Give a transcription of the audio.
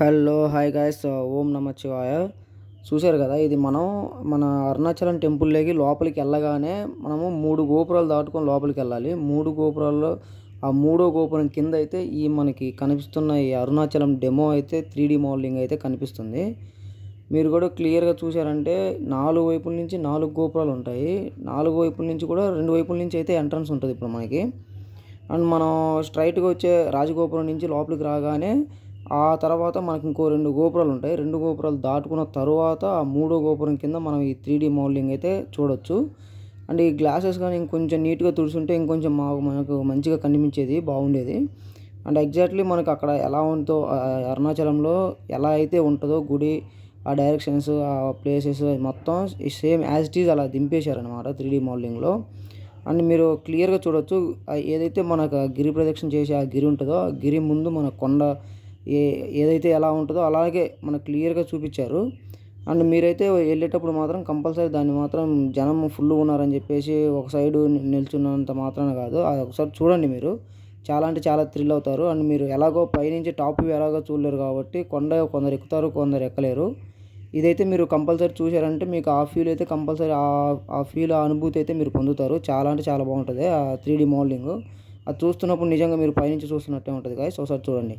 Hello hi guys ఓం నమ శివాయ. చూశారు కదా ఇది మనం మన అరుణాచలం టెంపుల్లోకి లోపలికి వెళ్ళగానే మనము మూడు గోపురాలు దాటుకొని లోపలికి వెళ్ళాలి. మూడు గోపురాల్లో ఆ మూడో గోపురం కింద అయితే ఈ మనకి కనిపిస్తున్న ఈ అరుణాచలం డెమో అయితే త్రీ డీ మోడలింగ్ అయితే కనిపిస్తుంది. మీరు కూడా క్లియర్గా చూసారంటే నాలుగు వైపుల నుంచి నాలుగు గోపురాలు ఉంటాయి. నాలుగు వైపుల నుంచి కూడా రెండు వైపుల నుంచి అయితే ఎంట్రన్స్ ఉంటుంది ఇప్పుడు మనకి. అండ్ మనం స్ట్రైట్గా వచ్చే రాజగోపురం నుంచి లోపలికి రాగానే ఆ తర్వాత మనకి ఇంకో రెండు గోపురాలు ఉంటాయి. రెండు గోపురాలు దాటుకున్న తర్వాత ఆ మూడో గోపురం కింద మనం ఈ త్రీ డీ మోడలింగ్ అయితే చూడొచ్చు. అండ్ ఈ గ్లాసెస్ కానీ ఇంకొంచెం నీట్గా తుడుచుంటే ఇంకొంచెం మాకు మనకు మంచిగా కనిపించేది బాగుండేది. అండ్ ఎగ్జాక్ట్లీ మనకు అక్కడ ఎలా ఉంటుందో అరుణాచలంలో ఎలా అయితే ఉంటుందో గుడి ఆ డైరెక్షన్స్ ఆ ప్లేసెస్ మొత్తం సేమ్ యాజ్ ఇట్ ఈజ్ అలా దింపేశారనమాట త్రీ డీ మోడలింగ్లో. అండ్ మీరు క్లియర్గా చూడొచ్చు ఏదైతే మనకు గిరి ప్రదక్షిణ చేసే ఆ గిరి ఉంటుందో ఆ గిరి ముందు మన కొండ ఏ ఏదైతే ఎలా ఉంటుందో అలాగే మనకు క్లియర్గా చూపించారు. అండ్ మీరైతే వెళ్ళేటప్పుడు మాత్రం కంపల్సరీ దాన్ని మాత్రం జనం ఫుల్ ఉన్నారని చెప్పేసి ఒక సైడు నిల్చున్నంత మాత్రాన కాదు. అది ఒకసారి చూడండి మీరు. చాలా అంటే చాలా థ్రిల్ అవుతారు. అండ్ మీరు ఎలాగో పైనుంచి టాప్ ఎలాగో చూడలేరు కాబట్టి కొండ కొందరు ఎక్కుతారు కొందరు ఎక్కలేరు. ఇదైతే మీరు కంపల్సరీ చూసారంటే మీకు ఆ ఫీల్ అయితే కంపల్సరీ ఆ ఫీల్ ఆ అనుభూతి అయితే మీరు పొందుతారు. చాలా అంటే చాలా బాగుంటుంది. ఆ త్రీ డీ మోడలింగ్. అది చూస్తున్నప్పుడు నిజంగా మీరు పైనుంచి చూస్తున్నట్టే ఉంటుంది గాయస్ ఒకసారి చూడండి.